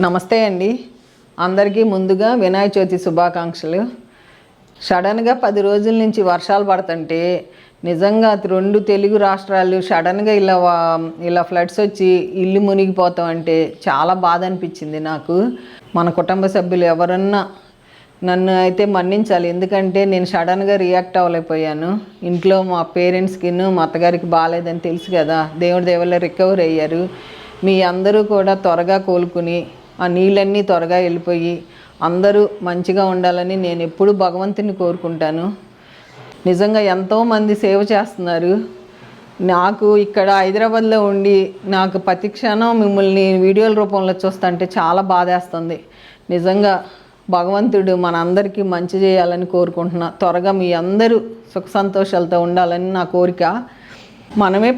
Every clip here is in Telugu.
నమస్తే అండి. అందరికీ ముందుగా వినాయక చవితి శుభాకాంక్షలు. సడన్గా పది రోజుల నుంచి వర్షాలు పడుతుంటే నిజంగా రెండు తెలుగు రాష్ట్రాలు సడన్గా ఇలా ఇలా ఫ్లడ్స్ వచ్చి ఇల్లు మునిగిపోతాం అంటే చాలా బాధ అనిపించింది నాకు. మన కుటుంబ సభ్యులు ఎవరన్నా నన్ను అయితే మన్నించాలి. ఎందుకంటే నేను సడన్గా రియాక్ట్ అవ్వలేకపోయాను. ఇంట్లో మా పేరెంట్స్కి మా అత్తగారికి బాగాలేదని తెలుసు కదా. దేవుడి దేవుళ్ళ రికవర్ అయ్యారు. మీ అందరూ కూడా త్వరగా కోలుకుని ఆ నీళ్ళన్నీ త్వరగా వెళ్ళిపోయి అందరూ మంచిగా ఉండాలని నేను ఎప్పుడూ భగవంతుని కోరుకుంటాను. నిజంగా ఎంతోమంది సేవ చేస్తున్నారు. నాకు ఇక్కడ హైదరాబాద్లో ఉండి నాకు ప్రతి క్షణం మిమ్మల్ని వీడియోల రూపంలో చూస్తుంటే చాలా బాధేస్తుంది. నిజంగా భగవంతుడు మనందరికీ మంచి చేయాలని కోరుకుంటున్నా. త్వరగా మీ అందరూ సుఖ సంతోషాలతో ఉండాలని నా కోరిక. మనమే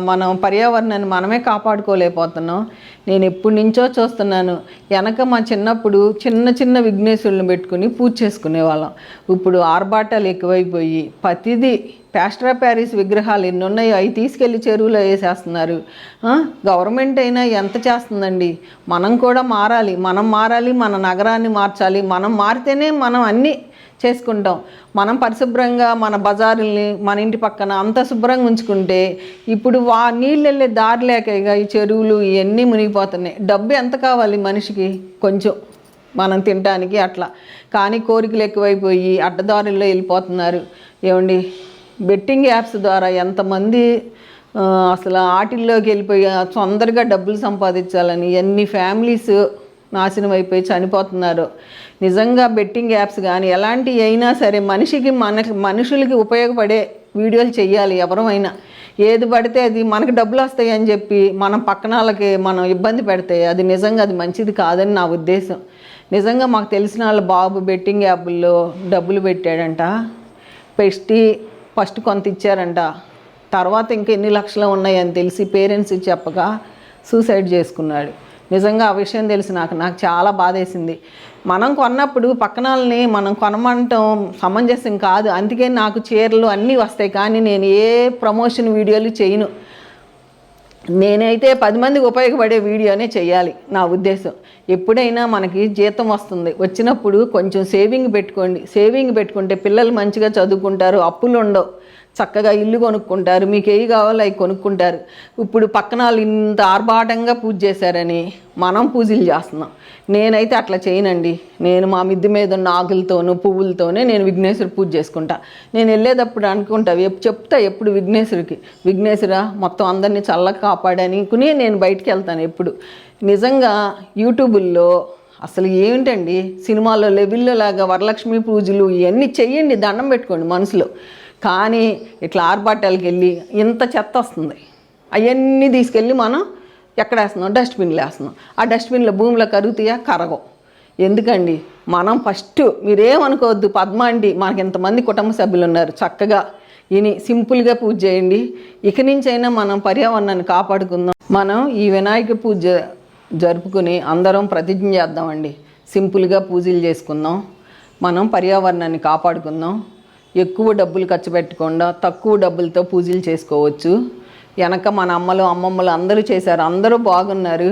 మనం పర్యావరణాన్ని మనమే కాపాడుకోలేకపోతున్నాం. నేను ఎప్పటి నుంచో చూస్తున్నాను వెనక మా చిన్నప్పుడు చిన్న చిన్న విఘ్నేశ్వరులను పెట్టుకుని పూజ చేసుకునేవాళ్ళం. ఇప్పుడు ఆర్భాటాలు ఎక్కువైపోయి ప్రతిదీ ప్యాస్ట్రా ప్యారిస్ విగ్రహాలు ఎన్ని ఉన్నాయో అవి తీసుకెళ్ళి చెరువులో వేసేస్తున్నారు. గవర్నమెంట్ అయినా ఎంత చేస్తుందండి? మనం కూడా మారాలి మనం మారాలి మన నగరాన్ని మార్చాలి మనం మారితేనే మనం అన్నీ చేసుకుంటాం. మనం పరిశుభ్రంగా మన బజారుల్ని మన ఇంటి పక్కన అంత శుభ్రంగా ఉంచుకుంటే ఇప్పుడు వా నీళ్ళు వెళ్ళే దారి లేక ఇక ఈ చెరువులు ఇవన్నీ మునిగిపోతున్నాయి. డబ్బు ఎంత కావాలి మనిషికి? కొంచెం మనం తినడానికి అట్లా. కానీ కోరికలు ఎక్కువైపోయి అడ్డదారుల్లో వెళ్ళిపోతున్నారు. ఏమండి? బెట్టింగ్ యాప్స్ ద్వారా ఎంతమంది అసలు ఆటిల్లోకి వెళ్ళిపోయి తొందరగా డబ్బులు సంపాదించాలని ఎన్ని ఫ్యామిలీస్ నాశనం అయిపోయి చనిపోతున్నారు. నిజంగా బెట్టింగ్ యాప్స్ కానీ ఎలాంటివి అయినా సరే మనిషికి మన మనుషులకి ఉపయోగపడే వీడియోలు చేయాలి ఎవరమైనా. ఏది పడితే అది మనకి డబ్బులు వస్తాయి అని చెప్పి మనం పక్కన వాళ్ళకి మనం ఇబ్బంది పెడితే అది నిజంగా అది మంచిది కాదని నా ఉద్దేశం. నిజంగా మాకు తెలిసిన వాళ్ళ బాబు బెట్టింగ్ యాప్ల్లో డబ్బులు పెట్టాడంట. పెట్టి ఫస్ట్ కొంత ఇచ్చారంట. తర్వాత ఇంకా ఎన్ని లక్షలు ఉన్నాయని తెలిసి పేరెంట్స్ చెప్పగా సూసైడ్ చేసుకున్నాడు. నిజంగా ఆ విషయం తెలిసి నాకు నాకు చాలా బాధేసింది. మనం కొన్నప్పుడు పక్కన వాళ్ళని మనం కొనమంటాం సమంజసం కాదు. అందుకే నాకు చీరలు అన్నీ వస్తాయి. కానీ నేను ఏ ప్రమోషన్ వీడియోలు చేయను. నేనైతే పది మందికి ఉపయోగపడే వీడియోనే చేయాలి నా ఉద్దేశం. ఎప్పుడైనా మనకి జీతం వస్తుంది. వచ్చినప్పుడు కొంచెం సేవింగ్ పెట్టుకోండి. సేవింగ్ పెట్టుకుంటే పిల్లలు మంచిగా చదువుకుంటారు అప్పులు ఉండవు చక్కగా ఇల్లు కొనుక్కుంటారు మీకు ఏవి కావాలో అవి కొనుక్కుంటారు. ఇప్పుడు పక్కన వాళ్ళు ఇంత ఆర్భాటంగా పూజ చేశారని మనం పూజలు చేస్తున్నాం. నేనైతే అట్లా చేయనండి. నేను మా మిద్దె మీద ఉన్న ఆకులతోనూ పువ్వులతోనే నేను విఘ్నేశ్వరు పూజ చేసుకుంటా. నేను వెళ్ళేటప్పుడు అనుకుంటా ఎప్- చెప్తా ఎప్పుడు విఘ్నేశ్వరికి విఘ్నేశ్వర మొత్తం అందరినీ చల్లగా కాపాడనుకుని నేను బయటికి వెళ్తాను ఎప్పుడు. నిజంగా యూట్యూబుల్లో అసలు ఏమిటండి సినిమాల్లో లెవెల్లో లాగా వరలక్ష్మి పూజలు ఇవన్నీ చెయ్యండి దండం పెట్టుకోండి మనసులో. కానీ ఇట్లా ఆర్భాటాలకు వెళ్ళి ఇంత చెత్త వస్తుంది. అవన్నీ తీసుకెళ్ళి మనం ఎక్కడ వేస్తున్నాం? డస్ట్బిన్లో వేస్తున్నాం. ఆ డస్ట్బిన్లో భూమిలో కరుగుతాయా? కరగవు. ఎందుకండి? మనం ఫస్ట్ మీరేమనుకోవద్దు పద్మ అండి. మనకి ఇంతమంది కుటుంబ సభ్యులు ఉన్నారు. చక్కగా ఇని సింపుల్గా పూజ చేయండి. ఇక నుంచైనా మనం పర్యావరణాన్ని కాపాడుకుందాం. మనం ఈ వినాయక పూజ జరుపుకుని అందరం ప్రతిజ్ఞ చేద్దామండి. సింపుల్గా పూజలు చేసుకుందాం. మనం పర్యావరణాన్ని కాపాడుకుందాం. ఎక్కువ డబ్బులు ఖర్చు పెట్టకుండా తక్కువ డబ్బులతో పూజలు చేసుకోవచ్చు. వెనక మన అమ్మలు అమ్మమ్మలు అందరూ చేశారు. అందరూ బాగున్నారు.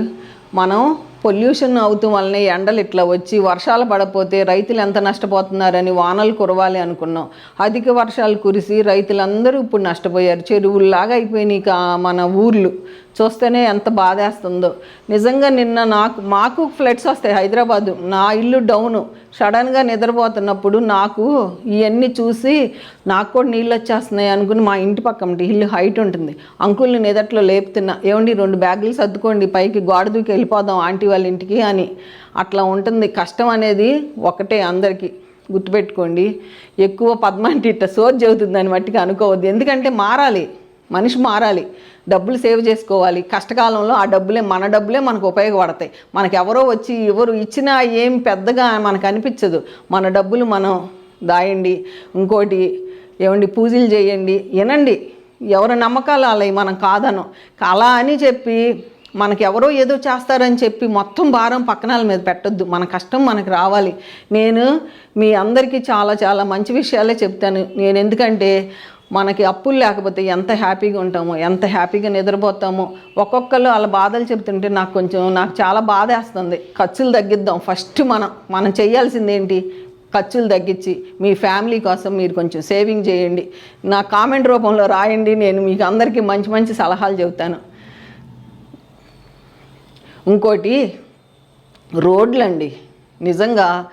మనం పొల్యూషన్ అవుతూ వల్లనే ఎండలు ఇట్లా వచ్చి వర్షాలు పడపోతే రైతులు ఎంత నష్టపోతున్నారని వానలు కురవాలి అనుకున్నాం. అధిక వర్షాలు కురిసి రైతులందరూ ఇప్పుడు నష్టపోయారు. చెరువుల్లాగా అయిపోయినాయి కా మన ఊర్లు. చూస్తేనే ఎంత బాధేస్తుందో. నిజంగా నిన్న నాకు మాకు ఫ్లడ్స్ వస్తాయి హైదరాబాదు. నా ఇల్లు డౌను. సడన్గా నిద్రపోతున్నప్పుడు నాకు ఇవన్నీ చూసి నాకు కూడా నీళ్ళు వచ్చేస్తున్నాయి అనుకుని మా ఇంటి పక్కన ఇల్లు హైట్ ఉంటుంది. అంకుల్ని నిదట్లో లేపుతున్నా. ఏమండి రెండు బ్యాగులు సర్దుకోండి పైకి గోడ దూకి వెళ్ళిపోదాం ఆంటీ వాళ్ళ ఇంటికి అని. అట్లా ఉంటుంది. కష్టం అనేది ఒకటే అందరికీ. గుర్తుపెట్టుకోండి. ఎక్కువ పద్మాంటి ఇట్ట సోర్ చెబుతుందని మట్టికి అనుకోవద్దు. ఎందుకంటే మారాలి. మనిషి మారాలి డబ్బులు సేవ్ చేసుకోవాలి. కష్టకాలంలో ఆ డబ్బులే మన డబ్బులే మనకు ఉపయోగపడతాయి. మనకు ఎవరో వచ్చి ఎవరు ఇచ్చినా ఏం పెద్దగా మనకు అనిపించదు. మన డబ్బులు మనం దాయండి ఇంకోటి ఏమండి పూజలు చేయండి వినండి. ఎవరి నమ్మకాలు అలా మనం కాదను అలా అని చెప్పి మనకి ఎవరో ఏదో చేస్తారని చెప్పి మొత్తం భారం పక్కనాల మీద పెట్టొద్దు. మన కష్టం మనకు రావాలి. నేను మీ అందరికీ చాలా చాలా మంచి విషయాలే చెప్తాను. నేను ఎందుకంటే మనకి అప్పులు లేకపోతే ఎంత హ్యాపీగా ఉంటామో ఎంత హ్యాపీగా నిద్రపోతామో ఒక్కొక్కరు వాళ్ళ బాధలు చెప్తుంటే నాకు కొంచెం నాకు చాలా బాధ వేస్తుంది. ఖర్చులు తగ్గిద్దాం. ఫస్ట్ మనం మనం చేయాల్సింది ఏంటి? ఖర్చులు తగ్గించి మీ ఫ్యామిలీ కోసం మీరు కొంచెం సేవింగ్ చేయండి. నా కామెంట్ రూపంలో రాయండి. నేను మీకు అందరికీ మంచి మంచి సలహాలు చెబుతాను. ఇంకోటి రోడ్లండి. నిజంగా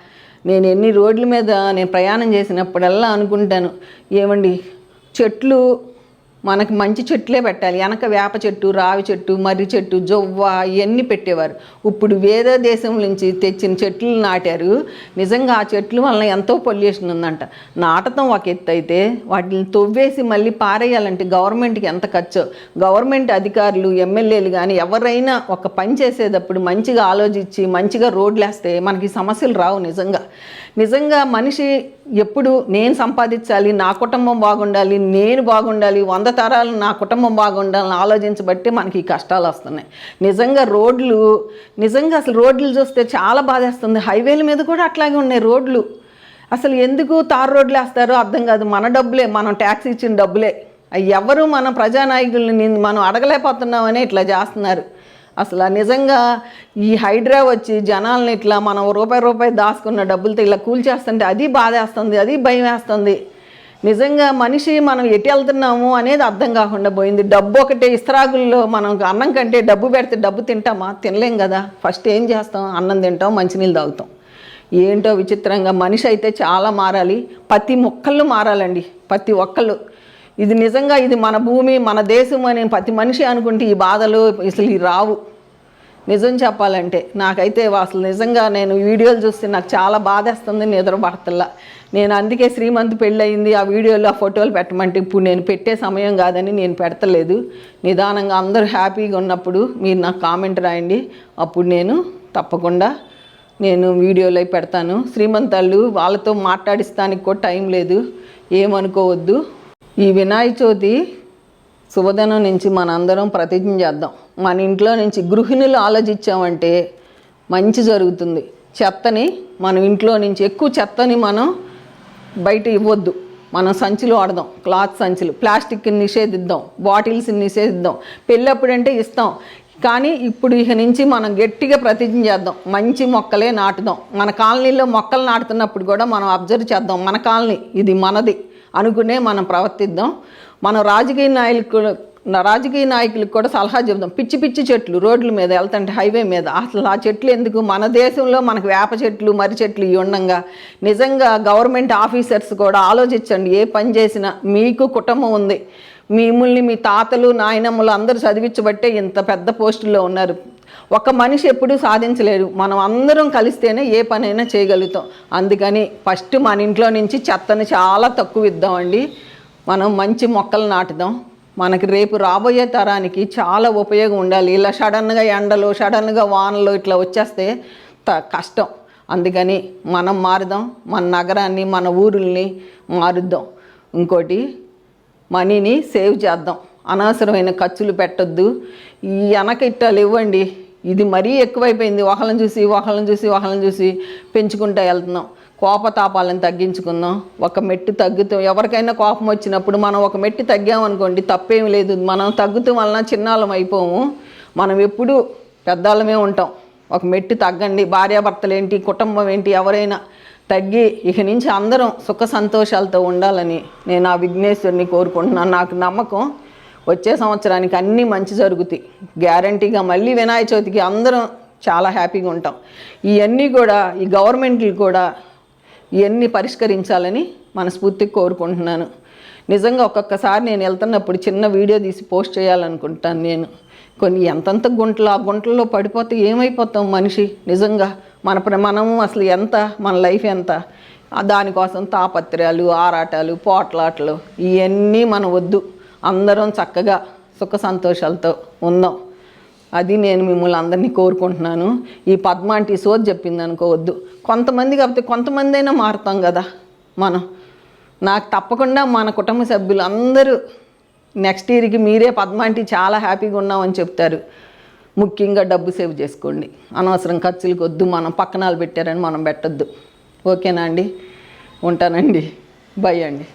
నేను ఎన్ని రోడ్ల మీద నేను ప్రయాణం చేసినప్పుడల్లా అనుకుంటాను. ఏమండి? చెట్లు మనకి మంచి చెట్లే పెట్టాలి. వెనక వేప చెట్టు రావి చెట్టు మర్రి చెట్టు జొవ్వ ఇవన్నీ పెట్టేవారు. ఇప్పుడు వేరే దేశం నుంచి తెచ్చిన చెట్లు నాటారు. నిజంగా ఆ చెట్ల వలన ఎంతో పొల్యూషన్ ఉందంట. నాటతం ఒక ఎత్తు అయితే వాటిని తొవ్వేసి మళ్ళీ పారేయాలంటే గవర్నమెంట్కి ఎంత ఖర్చు. గవర్నమెంట్ అధికారులు ఎమ్మెల్యేలు కానీ ఎవరైనా ఒక పని చేసేటప్పుడు మంచిగా ఆలోచించి మంచిగా రోడ్లు వేస్తే మనకి సమస్యలు రావు నిజంగా. నిజంగా మనిషి ఎప్పుడు నేను సంపాదించాలి నా కుటుంబం బాగుండాలి నేను బాగుండాలి వంద తరాలు నా కుటుంబం బాగుండాలని ఆలోచించబట్టి మనకి ఈ కష్టాలు వస్తున్నాయి. నిజంగా రోడ్లు నిజంగా అసలు రోడ్లు చూస్తే చాలా బాధేస్తుంది. హైవేల మీద కూడా అట్లాగే ఉన్నాయి రోడ్లు. అసలు ఎందుకు తారు రోడ్లు వేస్తారో అర్థం కాదు. మన డబ్బులే మనం ట్యాక్స్ ఇచ్చిన డబ్బులే. ఎవరు మన ప్రజానాయకుల్ని మనం అడగలేకపోతున్నామని ఇట్లా చేస్తున్నారు. అసలు నిజంగా ఈ హైడ్రా వచ్చి జనాల్ని ఇట్లా మనం రూపాయి రూపాయి దాచుకున్న డబ్బులతో ఇలా కూల్చేస్తుంటే అది బాధేస్తుంది అది భయం వేస్తుంది నిజంగా మనిషి మనం ఎటు వెళ్తున్నాము అనేది అర్థం కాకుండా పోయింది. డబ్బు ఒకటే ఇస్త్రాగుల్లో మనం అన్నం కంటే డబ్బు పెడితే డబ్బు తింటామా? తినలేం కదా. ఫస్ట్ ఏం చేస్తాం? అన్నం తింటాం మంచినీళ్ళు తాగుతాం. ఏంటో విచిత్రంగా మనిషి అయితే చాలా మారాలి. ప్రతి మొక్కళ్ళు మారాలండి. ప్రతి ఒక్కళ్ళు. ఇది నిజంగా ఇది మన భూమి మన దేశం అని ప్రతి మనిషి అనుకుంటే ఈ బాధలు అసలు ఈ రావు. నిజం చెప్పాలంటే నాకైతే అసలు నిజంగా నేను వీడియోలు చూస్తే నాకు చాలా బాధేస్తుంది నిద్ర పడతల్లా నేను అందుకే శ్రీమంత్ పెళ్ళయింది ఆ వీడియోలు ఆ ఫోటోలు పెట్టమంటే ఇప్పుడు నేను పెట్టే సమయం కాదని నేను పెడతలేదు. నిదానంగా అందరూ హ్యాపీగా ఉన్నప్పుడు మీరు నాకు కామెంట్ రాయండి. అప్పుడు నేను తప్పకుండా నేను వీడియోలో అవి పెడతాను శ్రీమంతాళ్ళు వాళ్ళతో మాట్లాడిస్తానికి కూడా టైం లేదు. ఏమనుకోవద్దు. ఈ వినాయక చవితి శుభదినం నుంచి మనందరం ప్రతిజ్ఞ చేద్దాం. మన ఇంట్లో నుంచి గృహిణులు ఆలోచించామంటే మంచి జరుగుతుంది. చెత్తని మనం ఇంట్లో నుంచి ఎక్కువ చెత్తని మనం బయట ఇవ్వద్దు. మనం సంచులు వాడదాం క్లాత్ సంచులు ప్లాస్టిక్ని నిషేధిద్దాం బాటిల్స్ని నిషేధిద్దాం పెళ్ళప్పుడంటే ఇస్తాం. కానీ ఇప్పుడు ఇక నుంచి మనం గట్టిగా ప్రతిజ్ఞ చేద్దాం. మంచి మొక్కలే నాటుదాం. మన కాలనీలో మొక్కలు నాటుతున్నప్పుడు కూడా మనం అబ్జర్వ్ చేద్దాం. మన కాలనీ ఇది మనది. అనుకునే మనం ప్రవర్తిద్దాం. మనం రాజకీయ నాయకులు రాజకీయ నాయకులకు కూడా సలహా చెబుదాం. పిచ్చి పిచ్చి చెట్లు రోడ్ల మీద వెళ్తుంటే హైవే మీద. అసలు ఆ చెట్లు ఎందుకు? మన దేశంలో మనకు వేప చెట్లు మర్రి చెట్లు ఇవి ఉండంగా. నిజంగా గవర్నమెంట్ ఆఫీసర్స్ కూడా ఆలోచించండి. ఏ పని చేసినా మీకు కుటుంబం ఉంది. మిమ్మల్ని మీ తాతలు నాయనమ్మలు అందరూ చదివించబట్టే ఇంత పెద్ద పోస్టుల్లో ఉన్నారు. ఒక మనిషి ఎప్పుడూ సాధించలేరు మనం అందరం కలిస్తేనే ఏ పనైనా చేయగలుగుతాం. అందుకని ఫస్ట్ మన ఇంట్లో నుంచి చెత్తను చాలా తక్కువ ఇద్దామండి. మనం మంచి మొక్కలు నాటుదాం. మనకి రేపు రాబోయే తరానికి చాలా ఉపయోగం ఉండాలి. ఇలా సడన్గా ఎండలు సడన్గా వానలు ఇట్లా వచ్చేస్తే త కష్టం. అందుకని మనం మారుదాం. మన నగరాన్ని మన ఊరుల్ని మారుద్దాం. ఇంకోటి మనీని సేవ్ చేద్దాం. అనవసరమైన ఖర్చులు పెట్టొద్దు. ఈ వెనకిట్టాలు ఇవ్వండి. ఇది మరీ ఎక్కువైపోయింది. ఒకళ్ళని చూసి ఒకళ్ళని చూసి ఒకళ్ళని చూసి పెంచుకుంటూ వెళ్తున్నాం. కోపతాపాలను తగ్గించుకుందాం. ఒక మెట్టు తగ్గుతూ ఎవరికైనా కోపం వచ్చినప్పుడు మనం ఒక మెట్టు తగ్గామనుకోండి తప్పేం లేదు. మనం తగ్గుతూ వలన చిన్నాళ్ళం అయిపోము. మనం ఎప్పుడూ పెద్దాళ్ళమే ఉంటాం. ఒక మెట్టు తగ్గండి. భార్యాభర్తలు ఏంటి కుటుంబం ఏంటి ఎవరైనా తగ్గి ఇక నుంచి అందరం సుఖ సంతోషాలతో ఉండాలని నేను ఆ విఘ్నేశ్వరిని కోరుకుంటున్నాను. నాకు నమ్మకం వచ్చే సంవత్సరానికి అన్నీ మంచి జరుగుతాయి. గ్యారంటీగా మళ్ళీ వినాయక చవితికి అందరం చాలా హ్యాపీగా ఉంటాం. ఇవన్నీ కూడా ఈ గవర్నమెంట్లు కూడా ఇవన్నీ పరిష్కరించాలని మనస్ఫూర్తిగా కోరుకుంటున్నాను. నిజంగా ఒక్కొక్కసారి నేను వెళ్తున్నప్పుడు చిన్న వీడియో తీసి పోస్ట్ చేయాలనుకుంటాను నేను. కొన్ని ఎంతంత గుంటలు ఆ గుంటల్లో పడిపోతే ఏమైపోతాం మనిషి? నిజంగా మన ప్ర- అసలు ఎంత? మన లైఫ్ ఎంత? దానికోసం తాపత్రయాలు ఆరాటాలు పోట్లాటలు ఇవన్నీ మనం వద్దు. అందరం చక్కగా సుఖ సంతోషాలతో ఉందాం అది నేను మిమ్మల్ని అందరినీ కోరుకుంటున్నాను. ఈ పద్మాంటి సోది చెప్పింది అనుకోవద్దు. కొంతమంది కాకపోతే కొంతమంది అయినా మారుతాం కదా మనం. నాకు తప్పకుండా మన కుటుంబ సభ్యులు అందరూ నెక్స్ట్ ఇయర్కి మీరే పద్మాంటి చాలా హ్యాపీగా ఉన్నామని చెప్తారు. ముఖ్యంగా డబ్బు సేవ్ చేసుకోండి. అనవసరం ఖర్చులకు వద్దు. మనం పక్కనాలు పెట్టారని మనం పెట్టద్దు. ఓకేనా అండి? ఉంటానండి. బై అండి.